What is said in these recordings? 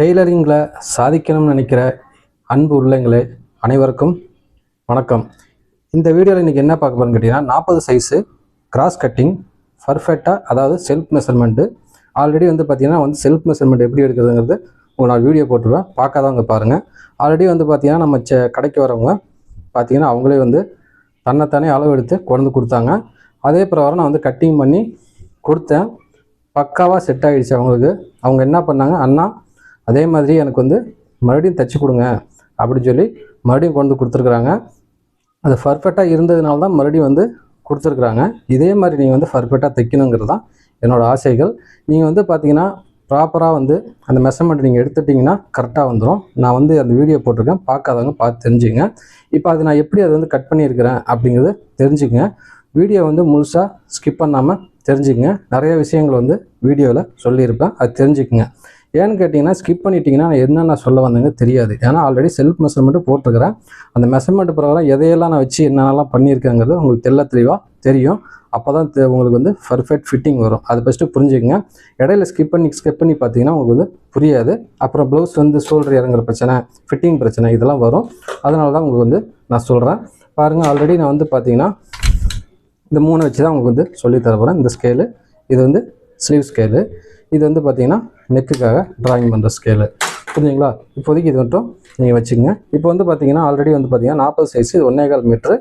டெய்லரிங்கில் சாதிக்கணும்னு நினைக்கிற அன்பு உள்ளங்களே அனைவருக்கும் வணக்கம். இந்த வீடியோவில் இன்றைக்கி என்ன பார்க்க போகிறோம்னு கேட்டிங்கன்னா நாற்பது சைஸு கிராஸ் கட்டிங் பர்ஃபெக்டாக அதாவது செல்ஃப் மெஷர்மெண்ட்டு ஆல்ரெடி வந்து பார்த்திங்கன்னா வந்து செல்ஃப் மெஷர்மெண்ட் எப்படி எடுக்கிறதுங்கிறது உங்களுக்கு நான் வீடியோ போட்டுருவேன். பார்க்காதவங்க பாருங்கள் ஆல்ரெடி வந்து பார்த்திங்கன்னா நம்ம செ கடைக்கு வரவங்க பார்த்தீங்கன்னா அவங்களே வந்து தன்னைத்தானே அளவு எடுத்து கொண்டு கொடுத்தாங்க. அதே பிரகாரம் நான் வந்து கட்டிங் பண்ணி கொடுத்தேன். பக்காவாக செட் ஆகிடுச்சு அவங்களுக்கு. அவங்க என்ன பண்ணாங்க? அண்ணா அதே மாதிரி எனக்கு வந்து மறுபடியும் தைச்சி கொடுங்க அப்படின்னு சொல்லி மறுபடியும் கொண்டு வந்து கொடுத்துருக்குறாங்க. அது பர்ஃபெக்டாக இருந்ததுனால தான் மறுபடியும் வந்து கொடுத்துருக்குறாங்க. இதே மாதிரி நீங்கள் வந்து பர்ஃபெக்டாக தைக்கணுங்கிறது தான் என்னோடய ஆசைகள். நீங்கள் வந்து பார்த்தீங்கன்னா ப்ராப்பராக வந்து அந்த மெஷர்மெண்ட் நீங்கள் எடுத்துட்டிங்கன்னா கரெக்டாக வந்துடும் நான் வந்து அந்த வீடியோ போட்டிருக்கேன். பார்க்காதவங்க பார்த்து தெரிஞ்சுங்க இப்போ அது நான் எப்படி அதை வந்து கட் பண்ணியிருக்கிறேன் அப்படிங்கிறது தெரிஞ்சுக்கங்க. வீடியோ வந்து முழுசாக ஸ்கிப் பண்ணாமல் தெரிஞ்சுக்கங்க. நிறைய விஷயங்கள் வந்து வீடியோவில் சொல்லியிருப்பேன். அது தெரிஞ்சுக்குங்க. ஏன்னு கேட்டிங்கன்னா ஸ்கிப் பண்ணிட்டீங்கன்னா நான் என்னென்ன சொல்ல வந்தேங்க தெரியாது. ஏன்னா ஆல்ரெடி செல்ஃப் மெஷர்மெண்ட்டு போட்டிருக்கிறேன். அந்த மெஷர்மெண்ட் பிரகாரம் எதையெல்லாம் நான் வச்சு என்னென்னலாம் பண்ணியிருக்கேங்கிறது உங்களுக்கு தெல்ல தெளிவாக தெரியும். அப்போ தான் உங்களுக்கு வந்து பர்ஃபெக்ட் ஃபிட்டிங் வரும். அதை ஃபஸ்ட்டு புரிஞ்சுக்கங்க. இடையில ஸ்கிப் பண்ணி ஸ்கிப் பண்ணி பார்த்தீங்கன்னா உங்களுக்கு வந்து புரியாது. அப்புறம் ப்ளவுஸ் வந்து ஷோல்டர் இறங்குற பிரச்சனை ஃபிட்டிங் பிரச்சனை இதெல்லாம் வரும். அதனால தான் உங்களுக்கு வந்து நான் சொல்கிறேன் பாருங்கள் ஆல்ரெடி நான் வந்து பார்த்தீங்கன்னா இந்த மூணை வச்சு தான் உங்களுக்கு வந்து சொல்லி தரப்போகிறேன் இந்த ஸ்கேலு இது வந்து ஸ்லீவ் ஸ்கேலு இது வந்து பார்த்தீங்கன்னா நெக்குக்காக ட்ராயிங் பண்ணுற ஸ்கேலு புரிஞ்சுங்களா? இப்போதைக்கு இது மட்டும் நீங்கள் வச்சுக்கோங்க. இப்போ வந்து பார்த்தீங்கன்னா ஆல்ரெடி வந்து பார்த்தீங்கன்னா நாற்பது சைஸ் இது ஒன்னேகால் மீட்ரு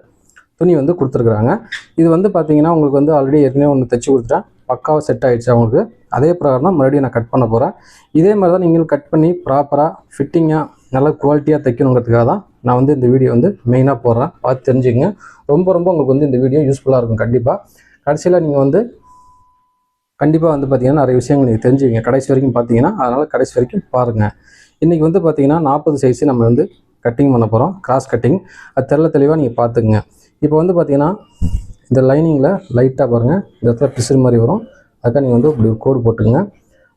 துணி வந்து கொடுத்துருக்குறாங்க. இது வந்து பார்த்தீங்கன்னா உங்களுக்கு வந்து ஆல்ரெடி ஏற்கனவே ஒன்று தைச்சி கொடுத்துட்டேன். பக்காவாக செட் ஆகிடுச்சு அவங்களுக்கு. அதே பிரகாரம் தான் மறுபடியும் நான் கட் பண்ண போகிறேன் இதே மாதிரி தான் நீங்களும் கட் பண்ணி ப்ராப்பராக ஃபிட்டிங்காக நல்ல குவாலிட்டியாக தைக்கணுங்கிறதுக்காக தான் நான் வந்து இந்த வீடியோ வந்து மெயினாக போடுறேன். பார்த்து தெரிஞ்சுங்க ரொம்ப ரொம்ப உங்களுக்கு வந்து இந்த வீடியோ யூஸ்ஃபுல்லாக இருக்கும் கண்டிப்பாக கடைசியில் நீங்கள் வந்து கண்டிப்பாக வந்து பார்த்தீங்கன்னா நிறைய விஷயங்கள் நீங்கள் தெரிஞ்சுக்கிங்க. கடைசி வரைக்கும் பார்த்தீங்கன்னா அதனால் கடைசி வரைக்கும் பாருங்கள் இன்றைக்கி வந்து பார்த்தீங்கன்னா நாற்பது சைஸு நம்ம வந்து கட்டிங் பண்ண போகிறோம் கிராஸ் கட்டிங் அது தெள்ள தெளிவாக நீங்கள் பார்த்துக்குங்க இப்போ வந்து பார்த்தீங்கன்னா இந்த லைனிங்கில் லைட்டாக பாருங்கள் இந்த இடத்துல பிசுறு மாதிரி வரும். அதுக்காக நீங்கள் வந்து இப்படி ஒரு கோடு போட்டுங்க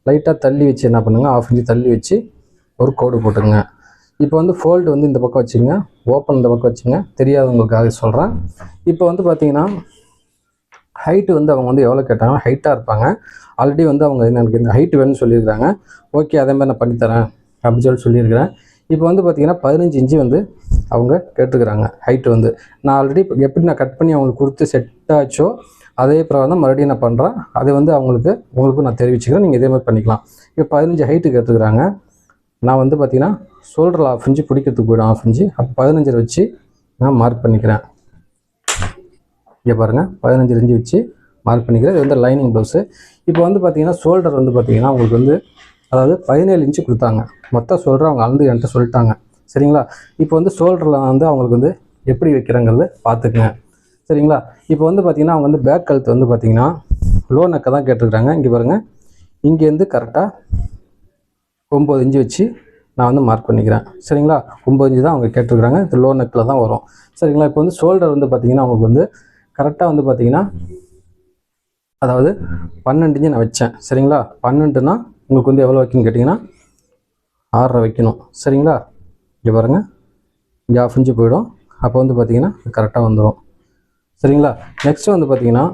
லைட்டாக தள்ளி வச்சு என்ன பண்ணுங்கள் ஆஃப் இன்ச்சு தள்ளி வச்சு ஒரு கோடு போட்டுங்க இப்போ வந்து ஃபோல்டு வந்து இந்த பக்கம் வச்சுங்க ஓப்பன் இந்த பக்கம் வச்சுங்க தெரியாதவங்களுக்காக சொல்கிறேன் இப்போ வந்து பார்த்தீங்கன்னா ஹைட்டு வந்து அவங்க வந்து எவ்வளோ கேட்டாங்க? ஹைட்டாக இருப்பாங்க. ஆல்ரெடி வந்து அவங்க எனக்கு இந்த ஹைட் வேணும்னு சொல்லியிருக்காங்க. ஓகே அதே மாதிரி நான் பண்ணித்தரேன் அப்படின்னு சொல்லி சொல்லியிருக்கிறேன். இப்போ வந்து பார்த்தீங்கன்னா பதினஞ்சு இன்ச்சு வந்து அவங்க கேட்டுக்கிறாங்க. ஹைட்டு வந்து. நான் ஆல்ரெடி எப்படி நான் கட் பண்ணி அவங்களுக்கு கொடுத்து செட் ஆச்சோ அதே பிரகாரம் தான் மறுபடியும் நான் பண்ணுறேன் அதை வந்து அவங்களுக்கு உங்களுக்கும் நான் தெரிவிச்சுக்கிறேன். நீங்கள் இதே மாதிரி பண்ணிக்கலாம். இப்போ பதினஞ்சு ஹைட்டு கேட்டுக்கிறாங்க. நான் வந்து பார்த்திங்கன்னா ஷோல்டரில் ஆஃப் இன்ச்சு பிடிக்கிறதுக்கு போய்டும் ஆஃப் இன்ச்சு அப்போ பதினஞ்சரை வச்சு நான் மார்க் பண்ணிக்கிறேன். இங்கே பாருங்கள் பதினஞ்சு இன்ச்சு வச்சு மார்க் பண்ணிக்கிறேன். இது வந்து லைனிங் ப்ளவுஸு இப்போ வந்து பார்த்தீங்கன்னா ஷோல்டர் வந்து பார்த்தீங்கன்னா உங்களுக்கு வந்து அதாவது பதினேழு இன்ச்சு கொடுத்தாங்க. மொத்தம் ஷோல்டர் அவங்க அளந்து என்கிட்ட சொல்லிட்டாங்க. சரிங்களா? இப்போ வந்து ஷோல்டரில் வந்து அவங்களுக்கு வந்து எப்படி வைக்கிறேங்கிறது பார்த்துக்குங்க. சரிங்களா? இப்போ வந்து பார்த்தீங்கன்னா அவங்க வந்து பேக் கழுத்து வந்து பார்த்தீங்கன்னா லோ நக்கை தான் கேட்டிருக்கிறாங்க. இங்கே பாருங்கள் இங்கேருந்து கரெக்டாக ஒம்பது இன்ச்சு வச்சு நான் வந்து மார்க் பண்ணிக்கிறேன். சரிங்களா? ஒம்பது இன்ச்சு தான் அவங்க கேட்டிருக்கிறாங்க. இது லோ நெக்கில் தான் வரும். சரிங்களா? இப்போ வந்து ஷோல்டர் வந்து பார்த்தீங்கன்னா அவங்களுக்கு வந்து கரெக்டாக வந்து பார்த்தீங்கன்னா அதாவது பன்னெண்டு நான் வச்சேன். சரிங்களா? பன்னெண்டுன்னா உங்களுக்கு வந்து எவ்வளோ வைக்கணும்னு கேட்டிங்கன்னா ஆறரை வைக்கணும். சரிங்களா? இங்கே பாருங்கள் இங்கே ஆஃப் இன்ச்சு போயிடும். அப்போ வந்து பார்த்தீங்கன்னா கரெக்டாக வந்துடும் சரிங்களா? நெக்ஸ்ட்டு வந்து பார்த்தீங்கன்னா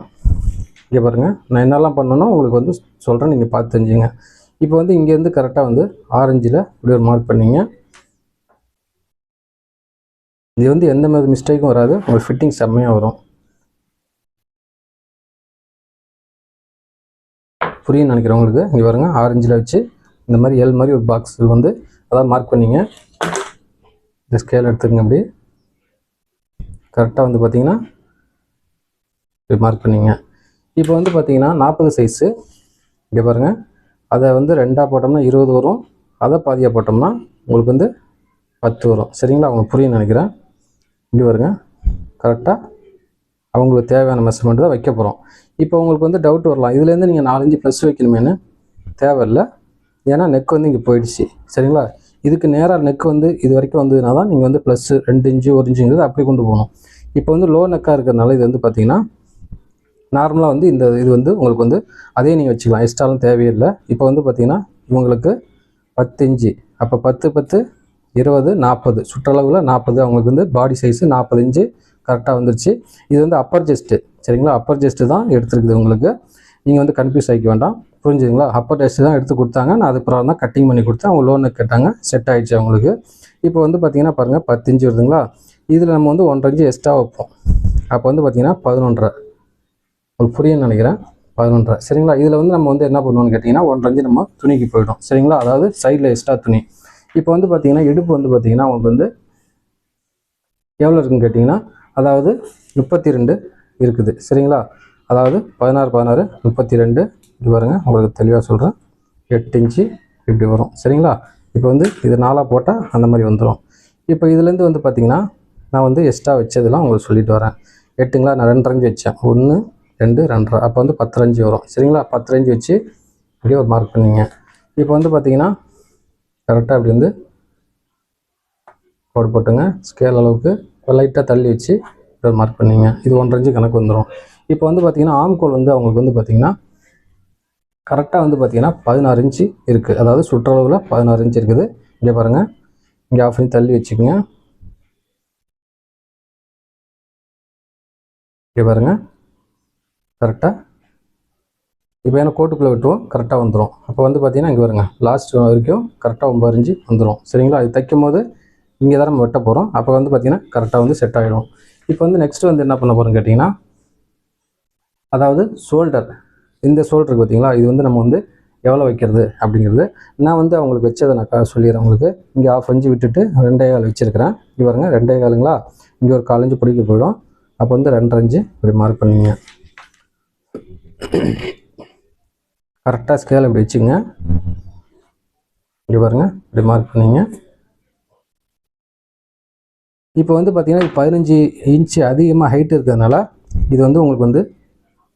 இங்கே பாருங்கள் நான் என்னெல்லாம் பண்ணணும் உங்களுக்கு வந்து சொல்கிறேன் நீங்கள் பார்த்து தெரிஞ்சுங்க இப்போ வந்து இங்கேருந்து கரெக்டாக வந்து ஆரஞ்சில் இப்படி ஒரு மார்க் பண்ணிங்க. இது வந்து எந்த மாதிரி மிஸ்டேக்கும் வராது. உங்களுக்கு ஃபிட்டிங் செம்மையாக வரும். புரியும் நினைக்கிறவங்களுக்கு இங்கே பாருங்க ஆரஞ்சில் வச்சு இந்த மாதிரி எல் மாதிரி ஒரு பாக்ஸ் வந்து அதான் மார்க் பண்ணிங்க. இந்த ஸ்கேல் எடுத்துக்கங்க அப்படி கரெக்டாக வந்து பார்த்தீங்கன்னா இப்படி மார்க் பண்ணிங்க. இப்போ வந்து பார்த்தீங்கன்னா நாற்பது சைஸு இங்கே பாருங்கள் அதை வந்து ரெண்டாக போட்டோம்னா இருபது வரும். அதை பாதியாக போட்டோம்னா உங்களுக்கு வந்து பத்து வரும். சரிங்களா? அவங்க புரியும் நினைக்கிறேன். இங்கே வருங்க கரெக்டாக அவங்களுக்கு தேவையான மெஷர்மெண்ட் தான் வைக்க போகிறோம் இப்போ உங்களுக்கு வந்து டவுட் வரலாம். இதுலேருந்து நீங்கள் நாலஞ்சு ப்ளஸ் வைக்கணுமேனு தேவையில்லை. ஏன்னா நெக் வந்து இங்கே போயிடுச்சு. சரிங்களா? இதுக்கு நேராக நெக் வந்து இது வரைக்கும் வந்ததுனா தான் நீங்கள் வந்து ப்ளஸ்ஸு ரெண்டு இன்ச்சு ஒரு இன்ச்சுங்கிறது அப்படி கொண்டு போகணும். இப்போ வந்து லோ நெக்காக இருக்கிறதுனால இது வந்து பார்த்தீங்கன்னா நார்மலாக வந்து இந்த இது வந்து உங்களுக்கு வந்து அதே நீங்கள் வச்சுக்கலாம். எக்ஸ்ட்ராலும் தேவையில்லை. இப்போ வந்து பார்த்தீங்கன்னா இவங்களுக்கு பத்து இன்ச்சு. அப்போ பத்து பத்து இருபது நாற்பது. சுற்றளவில் நாற்பது. அவங்களுக்கு வந்து பாடி சைஸு நாற்பது இன்ச்சு கரெக்டாக வந்துருச்சு. இது வந்து அப்பர் ஜெஸ்ட்டு சரிங்களா? அப்பர் ஜெஸ்ட்டு தான் எடுத்துருக்குது உங்களுக்கு. நீங்கள் வந்து கன்ஃபியூஸ் ஆகிக்க வேண்டாம். புரிஞ்சுதுங்களா? அப்பர் டெஸ்ட் தான் எடுத்து கொடுத்தாங்க. நான் அது பிறகு தான் கட்டிங் பண்ணி கொடுத்தேன். அவங்க லோனு கேட்டாங்க. செட் ஆகிடுச்சு அவங்களுக்கு. இப்போ வந்து பார்த்தீங்கன்னா பாருங்கள் பத்து இன்ச்சு வருதுங்களா? இதில் நம்ம வந்து ஒன்றரை இன்ச்சு எக்ஸ்ட்ரா வைப்போம். அப்போ வந்து பார்த்தீங்கன்னா பதினொன்றரை. உங்களுக்கு புரியும்னு நினைக்கிறேன். பதினொன்றரை. சரிங்களா? இதில் வந்து நம்ம வந்து என்ன பண்ணுவோம்னு கேட்டிங்கன்னா ஒன்றரை இன்ச்சு நம்ம துணிக்கு போயிடும். சரிங்களா? அதாவது சைடில் எக்ஸ்ட்ரா துணி. இப்போ வந்து பார்த்தீங்கன்னா இடுப்பு வந்து பார்த்தீங்கன்னா உங்களுக்கு வந்து எவ்வளோ இருக்குன்னு கேட்டிங்கன்னா அதாவது முப்பத்தி ரெண்டு இருக்குது. சரிங்களா? அதாவது பதினாறு பதினாறு முப்பத்தி ரெண்டு இது பாருங்கள் உங்களுக்கு தெளிவாக சொல்கிறேன் எட்டு இன்ச்சு இப்படி வரும். சரிங்களா? இப்போ வந்து இது நாலாக போட்டால் அந்த மாதிரி வந்துடும் இப்போ இதுலேருந்து வந்து பார்த்திங்கன்னா நான் வந்து எக்ஸ்ட்ரா வச்சதெல்லாம் உங்களுக்கு சொல்லிட்டு வரேன். எட்டுங்களா? நான் ரெண்டரை வச்சேன். ஒன்று ரெண்டு ரெண்டரை. அப்போ வந்து பத்து வரும். சரிங்களா? பத்து வச்சு அப்படியே ஒரு மார்க் பண்ணிங்க. இப்போ வந்து பார்த்திங்கன்னா கரெக்டாக அப்படி வந்து கோடு போட்டுங்க. ஸ்கேல் அளவுக்கு லைட்டாக தள்ளி வச்சு இதை மார்க் பண்ணிங்க. இது ஒன்றரை கணக்கு வந்துடும் இப்போ வந்து பார்த்தீங்கன்னா ஆம்கோல் வந்து அவங்களுக்கு வந்து பார்த்தீங்கன்னா கரெக்டாக வந்து பார்த்தீங்கன்னா பதினாறு இன்ச்சு இருக்குது அதாவது சுற்றளவில் பதினாறு இன்ச்சு இருக்குது. இங்கே பாருங்கள் இங்கே ஆஃப் இன்ச் தள்ளி வச்சுக்கோங்க. இங்கே பாருங்கள் கரெக்டாக இப்போ ஏன்னா கோட்டுக்குள்ளே விட்டுவோம் கரெக்டாக வந்துடும் அப்போ வந்து பார்த்தீங்கன்னா இங்கே வருங்க லாஸ்ட் வரைக்கும் கரெக்டாக ஒம்பது இன்ச்சு வந்துடும் சரிங்களா? அது தைக்கும் போது இங்கே தான் நம்ம வெட்ட போகிறோம் அப்போ வந்து பார்த்தீங்கன்னா கரெக்டாக வந்து செட் ஆகிடும் இப்போ வந்து நெக்ஸ்ட் வந்து என்ன பண்ண போகிறோம்னு கேட்டிங்கன்னா அதாவது ஷோல்டர் இந்த ஷோல்டருக்கு பார்த்தீங்களா இது வந்து நம்ம வந்து எவ்வளோ வைக்கிறது அப்படிங்கிறது. நான் வந்து அவங்களுக்கு வச்சதை நான் சொல்லிடுறேன் உங்களுக்கு. இங்கே ஆஃப் அஞ்சு விட்டுட்டு ரெண்டே கால் வச்சுருக்கிறேன். இவருங்க ரெண்டே காலுங்களா? இங்கே ஒரு காலஞ்சு பிடிக்க போயிடும். அப்போ வந்து ரெண்டரை அஞ்சு இப்படி மார்க் பண்ணிங்க. கரெக்டாக ஸ்கேல் இப்படி வச்சுங்க. இப்படி பாருங்கள் இப்படி மார்க் பண்ணிங்க. இப்போ வந்து பார்த்தீங்கன்னா பதினஞ்சு இன்ச்சு அதிகமாக ஹைட் இருக்கிறதுனால இது வந்து உங்களுக்கு வந்து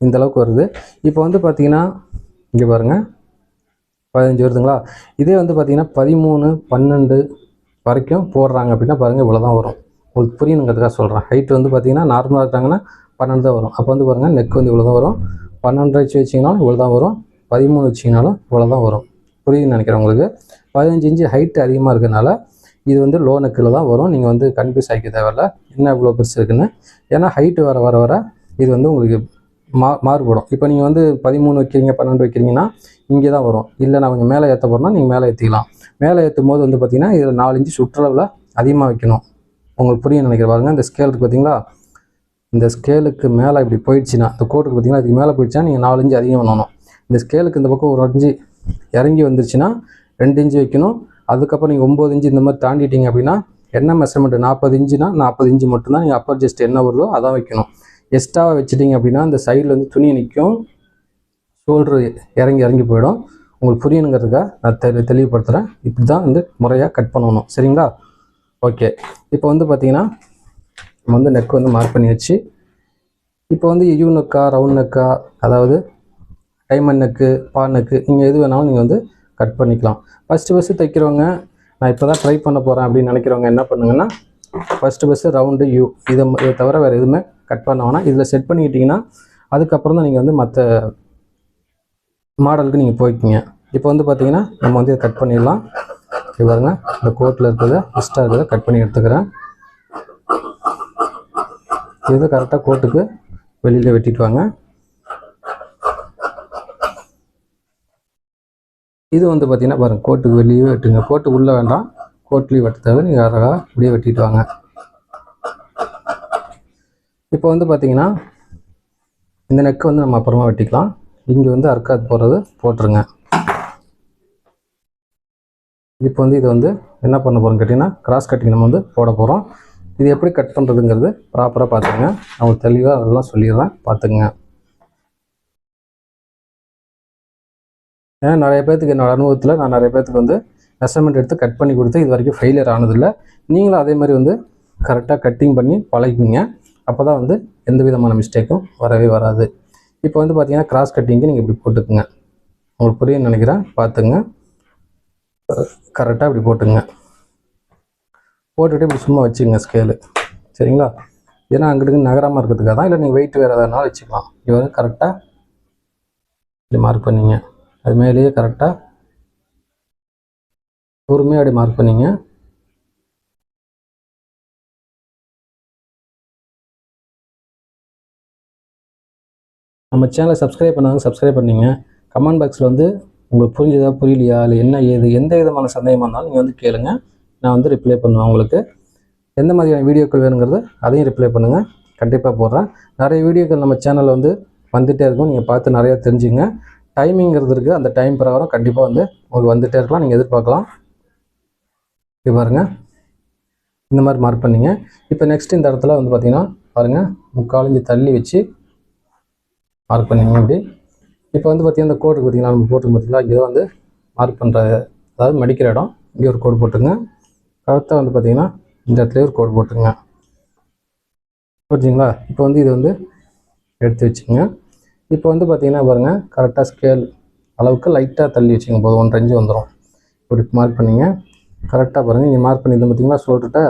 இந்த அளவுக்கு வருது. இப்போ வந்து பார்த்தீங்கன்னா இங்கே பாருங்கள் பதினஞ்சு வருதுங்களா? இதே வந்து பார்த்தீங்கன்னா பதிமூணு பன்னெண்டு வரைக்கும் போடுறாங்க அப்படின்னா பாருங்கள் இவ்வளோ தான் வரும். உங்களுக்கு புரியணுங்கிறதுக்காக சொல்கிறேன் ஹைட் வந்து பார்த்தீங்கன்னா நார்மலாக இருக்காங்கன்னா பன்னெண்டு தான் வரும். அப்போ வந்து பாருங்கள் நெக் வந்து இவ்வளோ தான் வரும். பன்னெண்டு வச்சு வச்சிங்கனாலும் இவ்வளோ தான் வரும். பதிமூணு வச்சிங்கனாலும் இவ்வளோ தான் வரும். புரியுதுன்னு நினைக்கிறேன் உங்களுக்கு. பதினஞ்சு இன்ச்சு ஹைட் அதிகமாக இருக்கிறதுனால இது வந்து லோனுக்குள்ள தான் வரும். நீங்கள் வந்து கன்ஃபியூஸ் ஆகிக்க தேவையில்ல. என்ன இவ்வளோ பெருசு இருக்குன்னு? ஏன்னா ஹைட்டு வர வர வர இது வந்து உங்களுக்கு மா மாறுபடும். இப்போ நீங்கள் வந்து பதிமூணு வைக்கிறீங்க பன்னெண்டு வைக்கிறீங்கன்னா இங்கே தான் வரும். இல்லை நான் கொஞ்சம் மேலே ஏற்ற போகிறேன்னா நீங்கள் மேலே ஏற்றிக்கலாம் மேலே ஏற்றும் போது வந்து பார்த்திங்கன்னா இதில் நாலு இன்ச்சு சுற்றளவில் அதிகமாக வைக்கணும். உங்களுக்கு புரிய நினைக்கிறேன் பாருங்க. இந்த ஸ்கேலுக்கு பார்த்தீங்களா? இந்த ஸ்கேலுக்கு மேலே இப்படி போயிடுச்சுன்னா இந்த கோட்டுக்கு பார்த்தீங்கன்னா அதுக்கு மேலே போயிடுச்சுன்னா நீங்கள் நாலு இன்ச்சு அதிகம் பண்ணணும். இந்த ஸ்கேலுக்கு இந்த பக்கம் ஒரு அஞ்சு இறங்கி வந்துருச்சுன்னா ரெண்டு இன்ச்சு வைக்கணும். அதுக்கப்புறம் நீங்கள் ஒம்பது இன்ச்சு இந்த மாதிரி தாண்டிட்டீங்க அப்படின்னா என்ன மெஷர்மெண்ட் நாற்பது இன்ச்சுனா நாற்பது இன்ச்சு மட்டும்தான் நீங்கள் அப்பர் ஜஸ்ட் என்ன வருதோ அதான் வைக்கணும். எக்ஸ்ட்ராவாக வச்சுட்டீங்க அப்படின்னா இந்த சைடில் வந்து துணி நிற்கும் ஷோல்டர் இறங்கி இறங்கி போயிடும். உங்களுக்கு புரியணுங்கிறதுக்காக நான் தெளி தெளிவுபடுத்துகிறேன் இப்படி தான் வந்து முறையாக கட் பண்ணணும். சரிங்களா? ஓகே இப்போ வந்து பார்த்தீங்கன்னா நம்ம வந்து நெக் வந்து மார்க் பண்ணி வச்சு இப்போ வந்து யூ நெக்கா ரவுண்ட் நெக்கா அதாவது டைமண்ட் நெக்கு பா நெக்கு நீங்கள் எது வேணாலும் நீங்கள் வந்து கட் பண்ணிக்கலாம். ஃபஸ்ட்டு பஸ்ஸு தைக்கிறவங்க நான் இப்போ தான் ட்ரை பண்ண போகிறேன் அப்படின்னு நினைக்கிறவங்க என்ன பண்ணுங்கன்னா ஃபஸ்ட்டு பஸ்ஸு ரவுண்டு யூ இதை இதை தவிர வேறு எதுவுமே கட் பண்ண வேணாம். இதில் செட் பண்ணிக்கிட்டிங்கன்னா அதுக்கப்புறம் தான் நீங்கள் வந்து மற்ற மாடலுக்கு நீங்கள் போய்க்கிங்க இப்போ வந்து பார்த்தீங்கன்னா நம்ம வந்து இதை கட் பண்ணிடலாம். இது இந்த கோட்டில் இருக்கிறத எக்ஸ்ட்ரா இருக்கிறத கட் பண்ணி எடுத்துக்கிறேன். இது கரெக்டாக கோட்டுக்கு வெளியில் வெட்டிட்டு வாங்க. இது வந்து பார்த்தீங்கன்னா பாருங்கள் கோட்டுக்கு வெளியே வெட்டுங்க. கோட்டு உள்ளே வேண்டாம். கோட்லேயும் வெட்ட தேவை நீங்கள் அழகாக இப்படியே வெட்டிட்டு வாங்க. இப்போ வந்து பார்த்தீங்கன்னா இந்த நெக்கை வந்து நம்ம அப்புறமா வெட்டிக்கலாம். இங்கே வந்து அர்க்காத் போடுறது போட்டுருங்க. இப்போ வந்து இது வந்து என்ன பண்ண போகிறோம் கேட்டிங்கன்னா கிராஸ் கட்டிங் நம்ம வந்து போட போகிறோம் இது எப்படி கட் பண்ணுறதுங்கிறது ப்ராப்பராக பார்த்துங்க நான் தெளிவாக அதெல்லாம் சொல்லிடுறேன். பார்த்துங்க ஏன்னா நிறைய பேர்த்துக்கு என்னோடய அனுபவத்தில் நான் நிறைய பேர்த்துக்கு வந்து மெஷர்மெண்ட் எடுத்து கட் பண்ணி கொடுத்து இது வரைக்கும் ஃபெயிலியர் ஆனதில்லை. நீங்களும் அதே மாதிரி வந்து கரெக்டாக கட்டிங் பண்ணி பழகிங்க அப்போ தான் வந்து எந்த விதமான மிஸ்டேக்கும் வரவே வராது. இப்போ வந்து பார்த்தீங்கன்னா கிராஸ் கட்டிங்க்கு நீங்கள் இப்படி போட்டுக்குங்க. உங்களுக்கு புரியும்னு நினைக்கிறேன். பார்த்துங்க கரெக்டாக இப்படி போட்டுங்க போட்டுட்டு இப்படி சும்மா வச்சுங்க ஸ்கேலு சரிங்களா? ஏன்னா அங்கிட்டு நகரமாக இருக்கிறதுக்காக தான் இல்லை நீங்கள் வெயிட் வேறு எதனாலும் வச்சுக்கலாம். இது வந்து கரெக்டாக இப்படி மார்க் பண்ணிங்க. அது மேலேயே கரெக்டாக பொறுமையாக அப்படி மார்க் பண்ணிங்க. நம்ம சேனலை சப்ஸ்கிரைப் பண்ணாங்க சப்ஸ்கிரைப் பண்ணிங்க. கமெண்ட் பாக்ஸில் வந்து உங்களுக்கு புரிஞ்சதா புரியலையா இல்லை என்ன ஏது எந்த விதமான சந்தேகமாக இருந்தாலும் நீங்கள் வந்து கேளுங்க. நான் வந்து ரிப்ளை பண்ணுவேன் உங்களுக்கு. எந்த மாதிரியான வீடியோக்கள் வேணுங்கிறது அதையும் ரிப்ளை பண்ணுங்கள் கண்டிப்பாக போடுறேன். நிறைய வீடியோக்கள் நம்ம சேனலில் வந்து வந்துகிட்டே இருக்கும். நீங்கள் பார்த்து நிறையா தெரிஞ்சுங்க. டைமிங்கிறது இருக்குது அந்த டைம் பிரகாரம் கண்டிப்பாக வந்து உங்களுக்கு வந்துகிட்டே இருக்கலாம். நீங்கள் எதிர்பார்க்கலாம். இப்போ பாருங்க. இந்த மாதிரி மார்க் பண்ணிங்க. இப்போ நெக்ஸ்ட் இந்த இடத்துல வந்து பார்த்தீங்கன்னா பாருங்கள் முக்காலஞ்சு தள்ளி வச்சு மார்க் பண்ணிங்க அப்படி. இப்போ வந்து பார்த்தீங்கன்னா இந்த கோடு பார்த்தீங்கன்னா நம்ம போட்டு பார்த்தீங்கன்னா இங்கே வந்து மார்க் பண்ணுற அதாவது மடிக்கிற இடம். இங்கே ஒரு கோடு போட்டுங்க கழுத்தை வந்து பார்த்தீங்கன்னா இந்த இடத்துல ஒரு கோடு போட்டுங்க புரிஞ்சுங்களா? இப்போ வந்து இது வந்து எடுத்து வச்சுங்க இப்போ வந்து பார்த்தீங்கன்னா பாருங்கள் கரெக்டாக ஸ்கேல் அளவுக்கு லைட்டாக தள்ளி வச்சுங்க போது ஒன்றரை இன்ச்சு வந்துடும் இப்படி மார்க் பண்ணிங்க. கரெக்டாக பாருங்கள் இங்கே மார்க் பண்ணியிருந்தோம் பார்த்தீங்களா சொல்லிட்டு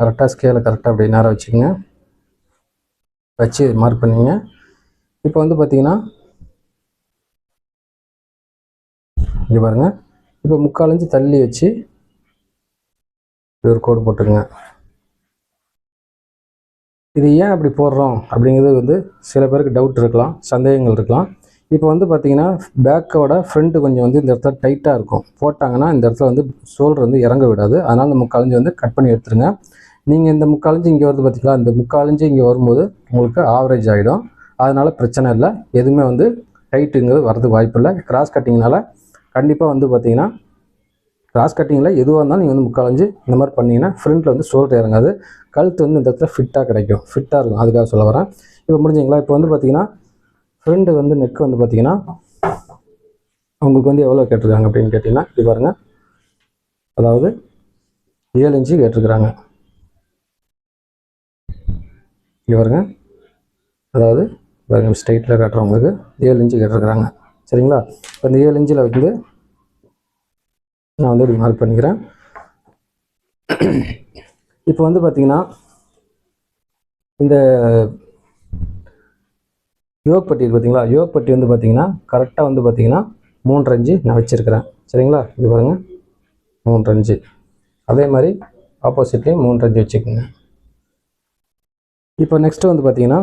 கரெக்டாக ஸ்கேலை கரெக்டாக அப்படி நேராக வச்சுக்கோங்க. வச்சு மார்க் பண்ணிங்க. இப்போ வந்து பார்த்தீங்கன்னா இங்கே பாருங்கள் இப்போ முக்கால் தள்ளி வச்சு ஒரு கோடு போட்டுருங்க இது ஏன் அப்படி போடுறோம் அப்படிங்கிறது வந்து சில பேருக்கு டவுட் இருக்கலாம் சந்தேகங்கள் இருக்கலாம். இப்போ வந்து பார்த்திங்கன்னா பேக்கோட ஃப்ரண்ட்டு கொஞ்சம் வந்து இந்த இடத்துல டைட்டாக இருக்கும். போட்டாங்கன்னா இந்த இடத்துல வந்து சோல்டர் வந்து இறங்க விடாது. அதனால் இந்த முக்காலஞ்சி வந்து கட் பண்ணி எடுத்துருங்க. நீங்கள் இந்த முக்காலஞ்சி இங்கே வருது பார்த்தீங்களா இந்த முக்காலஞ்சி இங்கே வரும்போது உங்களுக்கு ஆவரேஜ் ஆகிடும் அதனால் பிரச்சனை இல்லை. எதுவுமே வந்து டைட்டுங்கிறது வரது வாய்ப்பு இல்லை. கிராஸ் கட்டிங்கனால கண்டிப்பாக வந்து பார்த்தீங்கன்னா கிராஸ் கட்டிங்கில் எதுவாக இருந்தாலும் நீங்கள் வந்து முக்காலஞ்சு இந்த மாதிரி பண்ணிங்கன்னா ஃப்ரண்ட்டில் வந்து ஷோல்டர் இறங்காது. கழுத்து வந்து இந்த இடத்துல ஃபிட்டாக கிடைக்கும். ஃபிட்டாக இருக்கும். அதுக்காக சொல்ல வரேன். இப்போ முடிஞ்சிங்களா? இப்போ வந்து பார்த்தீங்கன்னா ஃப்ரெண்டு வந்து நெக் வந்து பார்த்தீங்கன்னா உங்களுக்கு வந்து எவ்வளோ கேட்டிருக்காங்க அப்படின்னு கேட்டிங்கன்னா இது பாருங்கள் அதாவது ஏழு இன்ச்சு கேட்டிருக்கிறாங்க. இங்கே பாருங்க. அதாவது பாருங்கள் ஸ்ட்ரைட்டில் காட்டுறவங்களுக்கு ஏழு இன்ச்சு கேட்டிருக்கிறாங்க. சரிங்களா? இப்போ இந்த ஏழு இன்ச்சில் வந்து நான் வந்து இப்படி மார்க் பண்ணிக்கிறேன். இப்போ வந்து பார்த்தீங்கன்னா இந்த யோக் பட்டி பார்த்தீங்களா யோக் பட்டி வந்து பார்த்தீங்கன்னா கரெக்டாக வந்து பார்த்தீங்கன்னா மூன்று அஞ்சு நான் வச்சுருக்கிறேன். சரிங்களா? இது பாருங்கள் மூன்று அஞ்சு. அதே மாதிரி ஆப்போசிட்லேயும் மூன்று அஞ்சு வச்சுக்கோங்க. இப்போ நெக்ஸ்ட்டு வந்து பார்த்தீங்கன்னா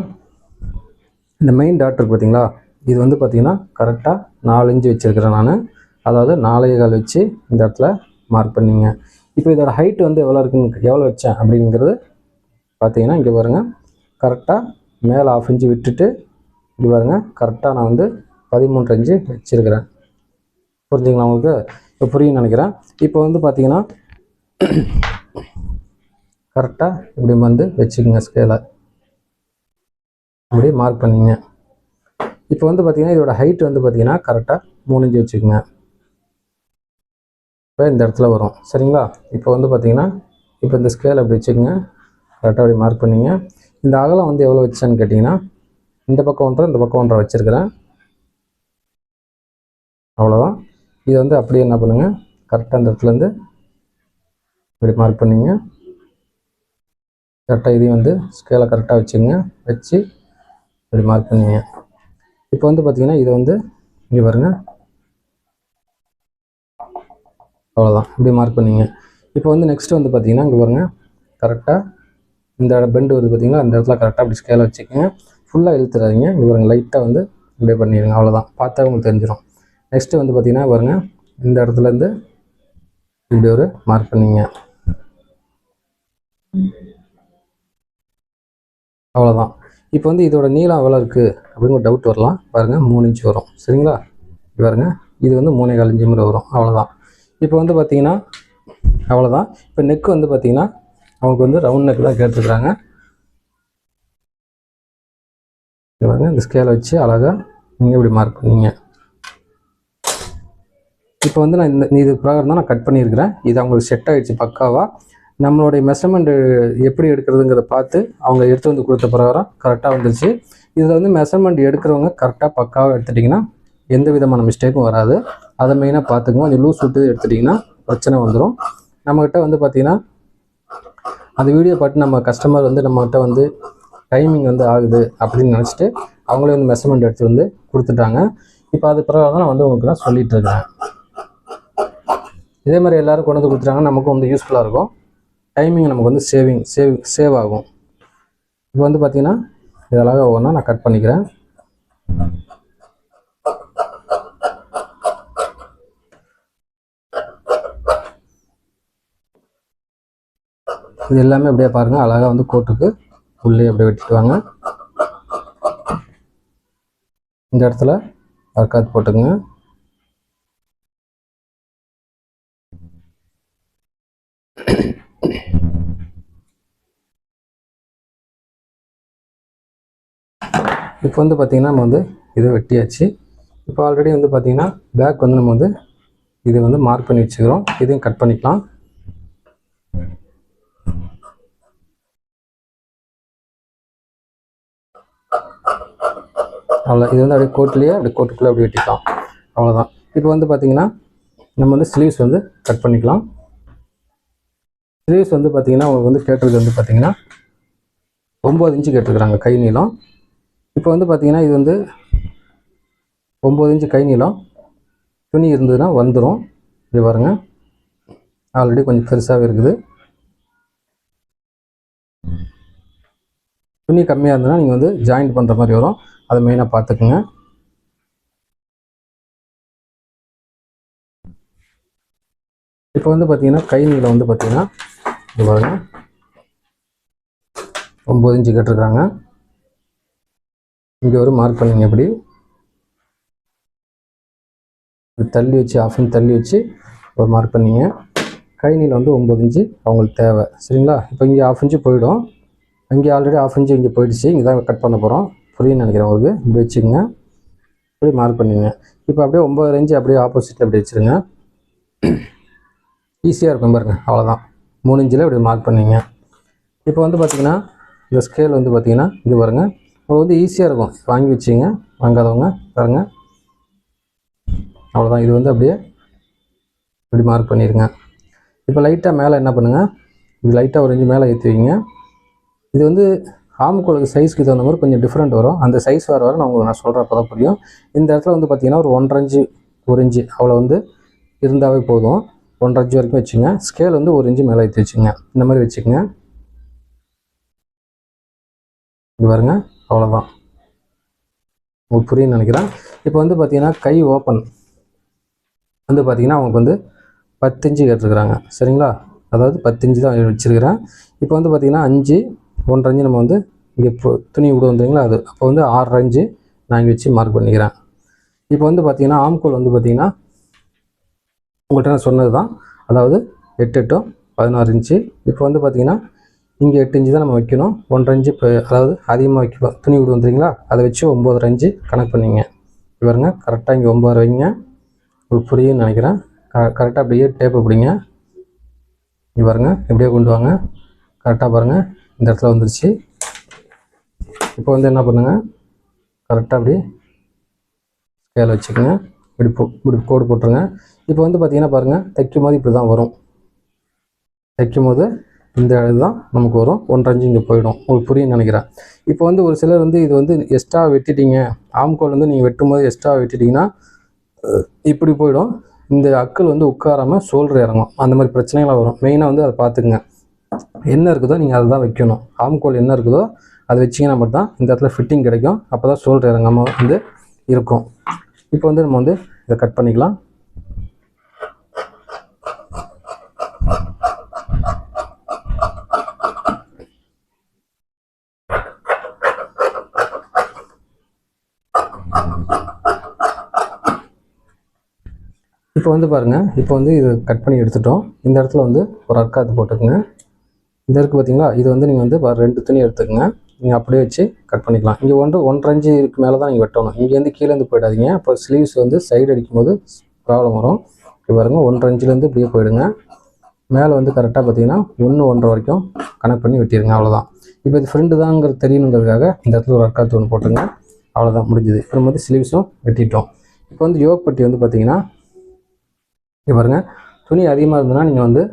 இந்த மெயின் டாட் பார்த்தீங்களா இது வந்து பார்த்தீங்கன்னா கரெக்டாக நாலு இன்ச்சு வச்சுருக்கிறேன் நான். அதாவது நாளைய கால் வச்சு இந்த இடத்துல மார்க் பண்ணிங்க. இப்போ இதோட ஹைட் வந்து எவ்வளோ இருக்குன்னு எவ்வளோ வச்சேன் அப்படிங்கிறது பார்த்தீங்கன்னா இங்கே பாருங்கள் கரெக்டாக மேலே ஆஃப் இன்ச்சு விட்டுட்டு இங்கே பாருங்கள் கரெக்டாக நான் வந்து பதிமூன்று இன்ச்சு வச்சுருக்கிறேன். புரிஞ்சுங்களா உங்களுக்கு? இப்போ புரியும் நினைக்கிறேன். இப்போ வந்து பார்த்தீங்கன்னா கரெக்டாக இப்படி வந்து வச்சுக்கோங்க ஸ்கேலை இப்படி மார்க் பண்ணிங்க. இப்போ வந்து பார்த்தீங்கன்னா இதோட ஹைட் வந்து பார்த்தீங்கன்னா கரெக்டாக மூணு இன்ச்சு வச்சுக்கோங்க. இந்த இடத்துல வரும். சரிங்களா? இப்போ வந்து பார்த்தீங்கன்னா இப்போ இந்த ஸ்கேல் அப்படி வச்சுக்கோங்க. கரெக்டாக அப்படி மார்க் பண்ணிங்க. இந்த அகலம் வந்து எவ்வளோ வச்சேன்னு கேட்டிங்கன்னா இந்த பக்கம் ஒன்றரை இந்த பக்கம் ஒன்றரை வச்சுருக்கிறேன். அவ்வளோதான் இது வந்து அப்படியே என்ன பண்ணுங்கள் கரெக்டாக இந்த இடத்துலேருந்து இப்படி மார்க் பண்ணிங்க. கரெக்டாக இதையும் வந்து ஸ்கேலை கரெக்டாக வச்சுங்க வச்சு இப்படி மார்க் பண்ணிங்க. இப்போ வந்து பார்த்தீங்கன்னா இதை வந்து இங்கே பாருங்கள் அவ்வளோதான் இப்படி மார்க் பண்ணிங்க. இப்போ வந்து நெக்ஸ்ட்டு வந்து பார்த்தீங்கன்னா இங்கே பாருங்கள் கரெக்டாக இந்த பெண்டு வருது பார்த்தீங்களா அந்த இடத்துல கரெக்டாக அப்படி ஸ்கேலை வச்சுக்கோங்க. ஃபுல்லாக இழுத்துறாதீங்க. இங்கே பாருங்கள் லைட்டாக வந்து இப்படியே பண்ணிடுங்க. அவ்வளோதான் பார்த்தா உங்களுக்கு தெரிஞ்சிடும் நெக்ஸ்ட்டு வந்து பார்த்தீங்கன்னா பாருங்கள் இந்த இடத்துலேருந்து இப்படி ஒரு மார்க் பண்ணிங்க. அவ்வளோதான் இப்போ வந்து இதோட நீளம் எவ்வளோ இருக்குது அப்படின்னு ஒரு டவுட் வரலாம். பாருங்கள் மூணு இன்ச்சு வரும். சரிங்களா? பாருங்கள் இது வந்து மூணே கால் இன்ச்சு முறை வரும். அவ்வளோதான் இப்போ வந்து பார்த்தீங்கன்னா அவ்வளோதான் இப்போ நெக் வந்து பார்த்தீங்கன்னா அவங்களுக்கு வந்து ரவுண்ட் நெக் தான் கேட்டுருக்குறாங்க. இது பாருங்க இந்த ஸ்கேலை வச்சு அழகாக நீங்கள் இப்படி மார்க் பண்ணீங்க. இப்போ வந்து நான் இந்த இது பிரகாரம் தான் நான் கட் பண்ணியிருக்கிறேன். இது அவங்களுக்கு செட் ஆகிடுச்சு பக்காவாக நம்மளுடைய மெஷர்மெண்ட் எப்படி எடுக்கிறதுங்கிறத பார்த்து அவங்க எடுத்து வந்து கொடுத்த பிரகாரம் கரெக்டாக வந்துருச்சு. இதில் வந்து மெஷர்மெண்ட் எடுக்கிறவங்க கரெக்டாக பக்காவாக எடுத்துட்டிங்கன்னா எந்த விதமான மிஸ்டேக்கும் வராது. அதை மெயினாக பார்த்துக்கோங்க கொஞ்சம் லூஸ் விட்டு எடுத்துட்டிங்கன்னா பிரச்சனை வந்துடும் நம்மக்கிட்ட வந்து பார்த்திங்கன்னா அந்த வீடியோ பார்த்து நம்ம கஸ்டமர் வந்து நம்மகிட்ட வந்து டைமிங் வந்து ஆகுது அப்படின்னு நினச்சிட்டு அவங்களே வந்து மெஷர்மெண்ட் எடுத்து வந்து கொடுத்துட்டாங்க. இப்போ அது பிறகு தான் நான் வந்து உங்களுக்கு நான் சொல்லிட்டு இருக்கிறேன். இதே மாதிரி எல்லோரும் கொண்டு வந்து கொடுத்துட்டாங்கன்னா நமக்கும் வந்து யூஸ்ஃபுல்லாக இருக்கும். டைமிங் நமக்கு வந்து சேவிங் சேவ் சேவ் ஆகும். இப்போ வந்து பார்த்திங்கன்னா இதெல்லாம் ஒவ்வொன்றா நான் கட் பண்ணிக்கிறேன். இது எல்லாமே அப்படியே பாருங்கள் அழகாக வந்து கோட்டுக்கு உள்ளே அப்படியே வெட்டிட்டு வாங்க. இந்த இடத்துல வர்க்காத் போட்டுங்க இப்போ வந்து பார்த்திங்கன்னா நம்ம வந்து இதை வெட்டியாச்சு. இப்போ ஆல்ரெடி வந்து பார்த்திங்கன்னா பேக் வந்து நம்ம வந்து இதை வந்து மார்க் பண்ணி வச்சுக்கிறோம். இதையும் கட் பண்ணிக்கலாம். அவ்வளோ இது வந்து அப்படியே கோட்லேயே அப்படி கோட்டுக்குள்ளே அப்படியே வெட்டிக்கலாம். அவ்வளோதான் இப்போ வந்து பார்த்திங்கன்னா நம்ம வந்து ஸ்லீவ்ஸ் வந்து கட் பண்ணிக்கலாம். ஸ்லீவ்ஸ் வந்து பார்த்திங்கன்னா உங்களுக்கு வந்து கேட்டது வந்து பார்த்திங்கன்னா ஒம்பது இன்ச்சு கேட்டிருக்கிறாங்க கை நீளம். இப்போ வந்து பார்த்திங்கன்னா இது வந்து ஒம்பது இன்ச்சு கை நீளம். துணி இருந்ததுன்னா வந்துடும் இது பாருங்க. ஆல்ரெடி கொஞ்சம் பெருசாகவே இருக்குது. துணி கம்மியாக இருந்ததுன்னா நீங்கள் வந்து ஜாயிண்ட் பண்ணுற மாதிரி வரும். அதை மெயினாக பார்த்துக்குங்க. இப்போ வந்து பார்த்தீங்கன்னா கை நீளம் வந்து பார்த்தீங்கன்னா இது பாருங்க. ஒம்பது இன்ச்சு கேட்டிருக்காங்க இங்கே ஒரு மார்க் பண்ணுங்க இப்படி. தள்ளி வச்சு ஆஃபின் தள்ளி வச்சு ஒரு மார்க் பண்ணிங்க. கை நீளம் வந்து ஒம்பது இன்ச்சு அவங்களுக்கு தேவை. சரிங்களா? இப்போ இங்கே ஆஃப் இன்ச்சு போயிடும். இங்கே ஆல்ரெடி ஆஃப் இன்ச்சு இங்கே போயிடுச்சு. இங்கே தான் கட் பண்ண போகிறோம் புரியுன்னு நினைக்கிறேன் உங்களுக்கு. இப்படி வச்சுக்கோங்க. இப்படி மார்க் பண்ணிங்க இப்போ அப்படியே ஒம்பது ரேஞ்சு அப்படியே ஆப்போசிட்டில் அப்படி வச்சுருங்க. ஈஸியாக இருக்கும் பாருங்க. அவ்வளோதான் மூணு இன்ச்சில் இப்படி மார்க் பண்ணிங்க இப்போ வந்து பார்த்திங்கன்னா இந்த ஸ்கேல் வந்து பார்த்திங்கன்னா இது பாருங்கள் உங்களுக்கு வந்து ஈஸியாக இருக்கும். வாங்கி வச்சுங்க வாங்காதவங்க பாருங்க. அவ்வளோதான் இது வந்து அப்படியே இப்படி மார்க் பண்ணிடுங்க. இப்போ லைட்டாக மேலே என்ன பண்ணுங்கள் இது லைட்டாக ஒரு இன்ச்சு மேலே ஏற்றி வைங்க. இது வந்து ஆமுக்குளுக்கு சைஸ்க்கு தகுந்த மாதிரி கொஞ்சம் டிஃப்ரெண்ட் வரும். அந்த சைஸ் வர வர நான் உங்களுக்கு நான் சொல்கிறப்ப தான் புரியும். இந்த இடத்துல வந்து பார்த்திங்கன்னா ஒரு ஒன்றரை இஞ்சு ஒரு இஞ்சி அவ்வளோ வந்து இருந்தாவே போதும். ஒன்றரை இஞ்சு வரைக்கும் வச்சுங்க. ஸ்கேல் வந்து ஒரு இன்ச்சு மேலே ஏற்றி வச்சுங்க. இந்த மாதிரி வச்சுக்கோங்க. இது பாருங்க. அவ்வளோதான் உங்களுக்கு புரியும்னு நினைக்கிறேன். இப்போ வந்து பார்த்தீங்கன்னா கை ஓப்பன் வந்து பார்த்தீங்கன்னா அவங்களுக்கு வந்து பத்து இன்ச்சு கேட்டிருக்கிறாங்க. சரிங்களா? அதாவது பத்து இன்ச்சு தான் வச்சுருக்கிறேன். இப்போ வந்து பார்த்திங்கன்னா அஞ்சு ஒன்றரை இன்ச்சு நம்ம வந்து இங்கே துணி விட வந்தீங்களா அது. அப்போ வந்து ஆறு ரேஞ்சு நான் இங்கே வச்சு மார்க் பண்ணிக்கிறேன். இப்போ வந்து பார்த்தீங்கன்னா ஆம்கோல் வந்து பார்த்தீங்கன்னா உங்கள்கிட்ட நான் சொன்னது தான் அதாவது எட்டு எட்டும் பதினாறு இன்ச்சு இப்போ வந்து பார்த்தீங்கன்னா இங்கே எட்டு இன்ச்சு தான் நம்ம வைக்கணும். ஒன்றரை இன்ச்சு இப்போ அதாவது அதிகமாக வைக்கலாம் துணி விடு வந்துறீங்களா அதை வச்சு ஒம்பது இன்ச்சு கணக்கு பண்ணிங்க. இவருங்க கரெக்டாக இங்கே ஒம்பது வைங்க. உங்களுக்கு புரியும்னு நினைக்கிறேன். க கரெக்டாக அப்படியே டேப்பை பிடிங்க. இங்கே பாருங்கள் இப்படியே கொண்டு வாங்க. கரெக்டாக பாருங்கள் இந்த இடத்துல வந்துருச்சு. இப்போ வந்து என்ன பண்ணுங்கள் கரெக்டாக அப்படி ஸ்கேல் வச்சுக்கோங்க. இப்படி போ இப்படி கோடு போட்டுருங்க. இப்போ வந்து பார்த்தீங்கன்னா பாருங்கள் தைக்கும் போது இப்படி தான் வரும். தைக்கும் போது இந்த இதுதான் நமக்கு வரும். ஒன்றரைஞ்சு இங்கே போயிடும். உங்களுக்கு புரியும்னு நினைக்கிறேன். இப்போ வந்து ஒரு சிலர் வந்து இது வந்து எக்ஸ்ட்ரா வெட்டிட்டீங்க. ஆம்கோல் வந்து நீங்கள் வெட்டும் போது எக்ஸ்ட்ரா வெட்டிட்டீங்கன்னா இப்படி போயிடும். இந்த அக்கள் வந்து உட்காராமல் சோல்டர் இறங்கும். அந்த மாதிரி பிரச்சனைகள்லாம் வரும். மெயினாக வந்து அதை பார்த்துக்குங்க. என்ன இருக்குதோ நீங்கள் அதை தான் வைக்கணும். ஆம்கோல் என்ன இருக்குதோ அதை வச்சிங்கன்னா மட்டும் தான் இந்த இடத்துல ஃபிட்டிங் கிடைக்கும். அப்போ தான் ஷோல்டர் இறங்காமல் வந்து இருக்கும். இப்போ வந்து நம்ம வந்து இதை கட் பண்ணிக்கலாம். இப்போ வந்து பாருங்கள் இப்போ வந்து இது கட் பண்ணி எடுத்துட்டோம். இந்த இடத்துல வந்து ஒரு அர்க்காத்து போட்டுக்குங்க. இந்த இருக்குது பார்த்தீங்களா இது வந்து நீங்கள் வந்து ரெண்டு துணி எடுத்துக்கங்க. நீங்கள் அப்படியே வச்சு கட் பண்ணிக்கலாம். இங்கே ஒன்று ஒன்றரை இன்ச்சு இதுக்கு மேலே தான் நீங்கள் வெட்டணும். இங்கேருந்து கீழேருந்து போயிடாதீங்க. அப்போ ஸ்லீவ்ஸ் வந்து சைடு அடிக்கும்போது ப்ராப்ளம் வரும். இப்போ பாருங்க ஒன்றரை இன்ச்சிலேருந்து இப்படியே போயிடுங்க. மேலே வந்து கரெக்டாக பார்த்தீங்கன்னா ஒன்று ஒன்றரை வரைக்கும் கனெக்ட் பண்ணி வெட்டிடுங்க அவ்வளோதான் இப்போ இது ஃப்ரெண்டு தாங்கிறது தெரியணுங்கிறதுக்காக இந்த இடத்துல ஒரு அர்க்காத்து ஒன்று போட்டுங்க அவ்வளோதான் முடிஞ்சுது. இப்போ வந்து ஸ்லீவ்ஸும் வெட்டிட்டோம். இப்போ வந்து யோக் பட்டி வந்து பார்த்தீங்கன்னா இங்கே பாருங்கள் துணி அதிகமாக இருந்ததுன்னா நீங்கள் வந்து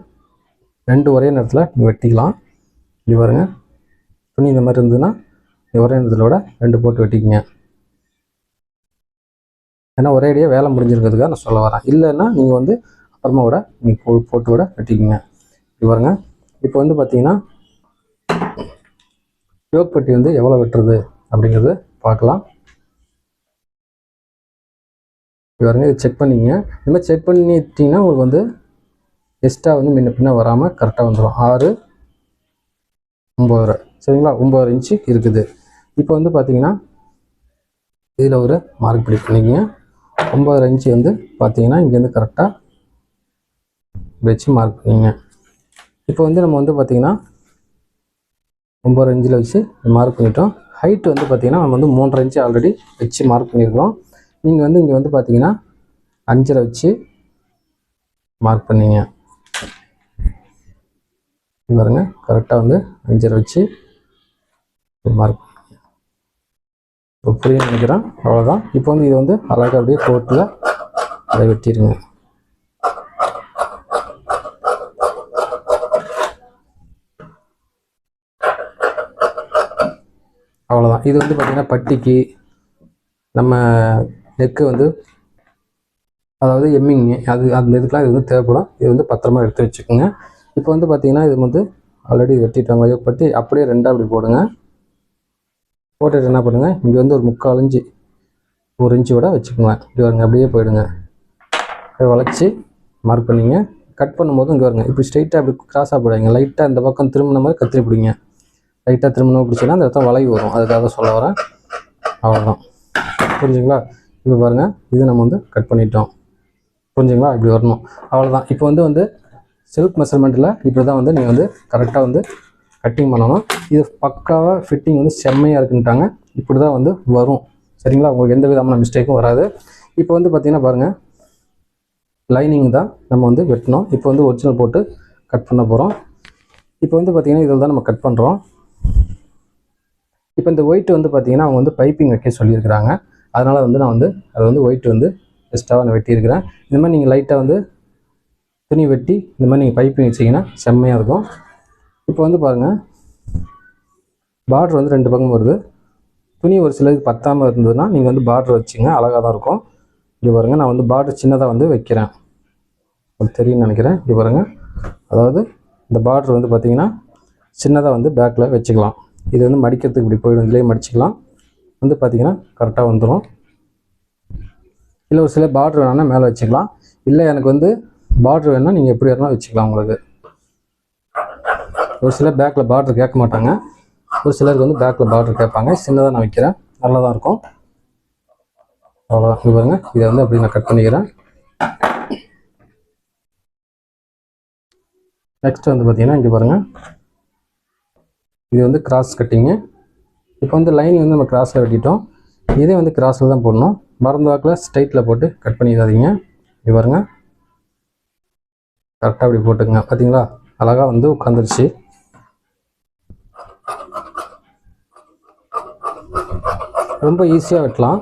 ரெண்டு ஒரே நேரத்தில் நீங்கள் வெட்டிக்கலாம். இப்படி பாருங்கள் துணி இந்த மாதிரி இருந்ததுன்னா ஒரே நேரத்தில் விட ரெண்டு போட்டு வெட்டிக்கங்க. ஏன்னா ஒரே அடியாக வேலை முடிஞ்சிருக்கிறதுக்காக நான் சொல்ல வரேன். இல்லைன்னா நீங்கள் வந்து அப்புறமா விட நீங்கள் போ போட்டு விட வெட்டிக்கங்க. இங்கே பாருங்க. இப்போ வந்து பார்த்தீங்கன்னா யோக் பட்டி வந்து எவ்வளோ வெட்டுறது அப்படிங்கிறது பார்க்கலாம். இது பாருங்க இது செக் பண்ணிங்க இந்த மாதிரி செக் பண்ணிட்டீங்கன்னா உங்களுக்கு வந்து எக்ஸ்ட்ரா வந்து முன்ன பின்ன வராமல் கரெக்டாக வந்துடும் ஆறு ஒம்பதரை சரிங்களா? ஒம்பது இன்ச்சு இருக்குது. இப்போ வந்து பார்த்தீங்கன்னா இதில் ஒரு மார்க் பிடி பண்ணிக்கங்க. ஒம்பது இன்ச்சு வந்து பார்த்தீங்கன்னா இங்கேருந்து கரெக்டாக வச்சு மார்க் பண்ணிங்க இப்போ வந்து நம்ம வந்து பார்த்தீங்கன்னா ஒம்பது இன்ச்சில் வச்சு மார்க் பண்ணிட்டோம். ஹைட் வந்து பார்த்தீங்கன்னா நம்ம வந்து மூன்றரை இன்ச்சு ஆல்ரெடி வச்சு மார்க் பண்ணியிருக்கோம் நீங்கள் வந்து இங்கே வந்து பார்த்தீங்கன்னா அஞ்சரை வச்சு மார்க் பண்ணீங்க பாருங்கள் பாருங்க கரெக்டாக வந்து அஞ்சரை வச்சு மார்க் இப்போ புரியும் நினைக்கிறேன். அவ்வளோதான் இப்போ வந்து இது வந்து அழகாக அப்படியே கோட்டில் அதை வெட்டிடுங்க அவ்வளோதான் இது வந்து பார்த்திங்கன்னா பட்டிக்கு நம்ம நெக்கு வந்து அதாவது எம்மிங் அது அந்த இதுக்கெலாம் இது வந்து தேவைப்படும். இது வந்து பத்திரமா எடுத்து வச்சுக்கோங்க. இப்போ வந்து பார்த்திங்கன்னா இது வந்து ஆல்ரெடி வெட்டிட்டாங்க பட்டி அப்படியே ரெண்டாக அப்படி போடுங்க. போட்டுட்டு என்ன பண்ணுங்கள் இங்கே வந்து ஒரு முக்கால் இஞ்சி ஒரு இன்ச்சு விட வச்சுக்கோங்க. இப்படி வருங்க அப்படியே போயிடுங்க. இதை வளைச்சி மார்க் பண்ணிங்க. கட் பண்ணும்போது இங்கே வருங்க இப்படி ஸ்ட்ரைட்டாக அப்படி கிராஸாக போடுவீங்க லைட்டாக இந்த பக்கம் திரும்பின மாதிரி கத்திரி பிடிங்க. லைட்டாக திரும்பினா பிடிச்சின்னா அந்த இடத்துல வளைவு வரும் அதுக்காக சொல்ல வரேன். அவ்வளோதான் புரிஞ்சுங்களா? இப்போ பாருங்கள் இது நம்ம வந்து கட் பண்ணிட்டோம். புரிஞ்சுங்களா? இப்படி வரணும். அவ்வளோதான் இப்போ வந்து வந்து செல்ஃப் மெஷர்மெண்ட்டில் இப்படி தான் வந்து நீங்கள் வந்து கரெக்டாக வந்து கட்டிங் பண்ணணும். இது பக்காவாக ஃபிட்டிங் வந்து செம்மையாக இருக்குன்ட்டாங்க. இப்படி தான் வந்து வரும். சரிங்களா? உங்களுக்கு எந்த விதமான மிஸ்டேக்கும் வராது. இப்போ வந்து பார்த்தீங்கன்னா பாருங்கள் லைனிங் தான் நம்ம வந்து வெட்டணும். இப்போ வந்து ஒரிஜினல் போட்டு கட் பண்ண போகிறோம் இப்போ வந்து பார்த்திங்கன்னா இதில் தான் நம்ம கட் பண்ணுறோம் இப்போ இந்த ஒயிட் வந்து பார்த்தீங்கன்னா அவங்க வந்து பைப்பிங் வைக்க சொல்லியிருக்கிறாங்க. அதனால் வந்து நான் வந்து அதை வந்து ஒயிட் வந்து எக்ஸ்ட்ராவாக நான் வெட்டியிருக்கிறேன். இந்த மாதிரி நீங்கள் லைட்டாக வந்து துணி வெட்டி இந்த மாதிரி நீங்கள் பைப்பிங் வச்சிங்கன்னா செம்மையாக இருக்கும். இப்போ வந்து பாருங்கள் பார்டர் வந்து ரெண்டு பக்கம் வருது. துணி ஒரு சிலருக்கு பத்தாமல் இருந்ததுன்னா நீங்கள் வந்து பார்டர் வச்சுங்க அழகாக தான் இருக்கும். இப்படி பாருங்கள் நான் வந்து பார்டர் சின்னதாக வந்து வைக்கிறேன். உங்களுக்கு தெரியும்னு நினைக்கிறேன். இப்படி பாருங்கள் அதாவது இந்த பார்டர் வந்து பார்த்திங்கன்னா சின்னதாக வந்து பேக்கில் வச்சுக்கலாம். இது வந்து மடிக்கிறதுக்கு இப்படி போயிடும். இதுலேயே மடிச்சுக்கலாம். வந்து பார்த்திங்கன்னா கரெக்டாக வந்துடும் இல்லை ஒரு சில பார்டர் வேணால் மேலே வச்சுக்கலாம். இல்லை எனக்கு வந்து பார்டர் வேணால் நீங்கள் எப்படி வேணால் வச்சுக்கலாம் உங்களுக்கு. ஒரு சிலர் பேக்கில் பார்டர் கேட்க மாட்டாங்க. ஒரு சிலருக்கு வந்து பேக்கில் பார்டர் கேட்பாங்க. சின்னதாக நான் வைக்கிறேன். நல்லா தான் இருக்கும். அவ்வளோதான் இங்கே பாருங்க. இதை வந்து அப்படி நான் கட் பண்ணிக்கிறேன். நெக்ஸ்ட் வந்து பார்த்தீங்கன்னா இங்கே பாருங்கள் இது வந்து கிராஸ் கட்டிங்கு இப்போ வந்து லைனிங் வந்து நம்ம கிராஸில் வெட்டிட்டோம். இதே வந்து கிராஸில் தான் போடணும். மறந்த வாக்கில் ஸ்ட்ரைட்டில் போட்டு கட் பண்ணிடாதீங்க. இது பாருங்க. கரெக்டாக அப்படி போட்டுக்கங்க. பார்த்தீங்களா அழகாக வந்து உட்காந்துருச்சு ரொம்ப ஈஸியாக வெட்டலாம்.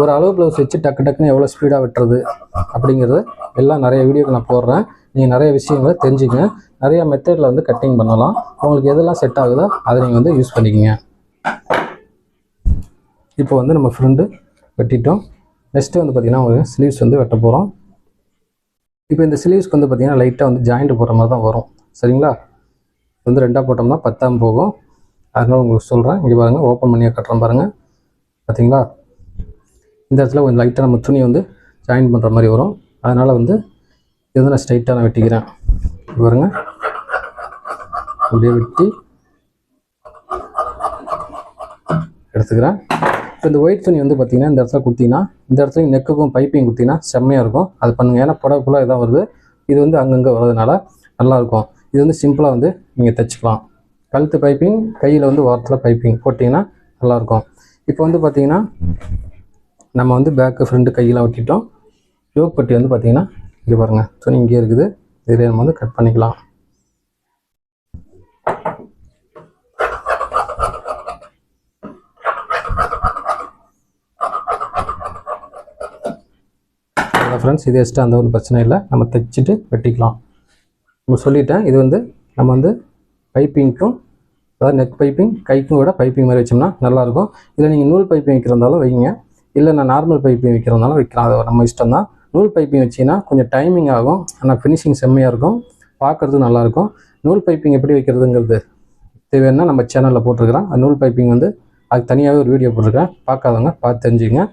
ஒரு அளவு ப்ளவுஸ் வச்சு டக்கு டக்குன்னு எவ்வளோ ஸ்பீடாக வெட்டுறது அப்படிங்கிறது எல்லாம் நிறைய வீடியோக்கு நான் போடுறேன். நீங்கள் நிறைய விஷயங்களை தெரிஞ்சுக்கங்க. நிறைய மெத்தடில் வந்து கட்டிங் பண்ணலாம். உங்களுக்கு எதெல்லாம் செட் ஆகுதோ அதை நீங்கள் வந்து யூஸ் பண்ணிக்கங்க. இப்போ வந்து நம்ம ஃப்ரெண்டு வெட்டிட்டோம். நெக்ஸ்ட்டு வந்து பார்த்திங்கன்னா உங்களுக்கு ஸ்லீவ்ஸ் வந்து வெட்ட போகிறோம் இப்போ இந்த ஸ்லீவ்ஸ்க்கு வந்து பார்த்திங்கன்னா லைட்டாக வந்து ஜாயிண்ட் போடுற மாதிரி தான் வரும். சரிங்களா? வந்து ரெண்டாக போட்டோம்னா பத்தாம் போகும். அதனால் உங்களுக்கு சொல்கிறேன் இங்கே பாருங்கள் ஓப்பன் பண்ணியே கட்டுறேன் பாருங்கள் பார்த்தீங்களா இந்த இடத்துல கொஞ்சம் லைட்டாக நம்ம துணி வந்து ஜாயின் பண்ணுற மாதிரி வரும். அதனால் வந்து இதை நான் ஸ்ட்ரைட்டாக நான் வெட்டிக்கிறேன். இங்க பாருங்க. அப்படியே வெட்டி எடுத்துக்கிறேன். இப்போ இந்த ஒயிட் துணி வந்து பார்த்திங்கன்னா இந்த இடத்துல கொடுத்தீங்கன்னா இந்த இடத்துல நெக்குக்கும் பைப்பிங் கொடுத்தீங்கன்னா செம்மையாக இருக்கும். அது பண்ணுங்கள் ஏன்னா புடவை ஃபுல்லாக இதான் வருது. இது வந்து அங்கங்கே வர்றதுனால நல்லாயிருக்கும் இது வந்து சிம்பிளாக வந்து நீங்கள் தைச்சிக்கலாம். கழுத்து பைப்பிங் கையில் வந்து ஓரத்தில் பைப்பிங் போட்டிங்கன்னா நல்லாயிருக்கும். இப்போ வந்து பார்த்தீங்கன்னா நம்ம வந்து பேக்கு ஃப்ரண்ட்டு கையெல்லாம் வெட்டிட்டோம். யோக் பட்டி வந்து பார்த்தீங்கன்னா இங்கே பாருங்கள் துணி இங்கே இருக்குது. இதில் நம்ம வந்து கட் பண்ணிக்கலாம். ஃப்ரெண்ட்ஸ் இது எக்ஸ்ட்ரா அந்த ஒரு பிரச்சனை இல்லை. நம்ம தைச்சிட்டு வெட்டிக்கலாம். நம்ம சொல்லிட்டேன். இது வந்து நம்ம வந்து பைப்பிங்க்கும் அதாவது நெக் பைப்பிங் கைக்கும் கூட பைப்பிங் மாதிரி வச்சோம்னா நல்லாயிருக்கும். இல்லை நீங்கள் நூல் பைப்பிங் வைக்கிறதாலும் வைங்க. இல்லை நான் நார்மல் பைப்பிங் வைக்கிறதாலும் வைக்கலாம். அது நம்ம இஷ்டம் தான் நூல் பைப்பிங் வச்சிங்கன்னா கொஞ்சம் டைமிங் ஆகும். ஆனால் ஃபினிஷிங் செம்மையாக இருக்கும். பார்க்குறதுக்கு நல்லாயிருக்கும். நூல் பைப்பிங் எப்படி வைக்கிறதுங்கிறது தேவைன்னா நம்ம சேனலில் போட்டிருக்கிறேன். அந்த நூல் பைப்பிங் வந்து அதுக்கு தனியாகவே ஒரு வீடியோ போட்டிருக்கேன் பார்க்காதவங்க பார்த்து தெரிஞ்சுக்கங்க.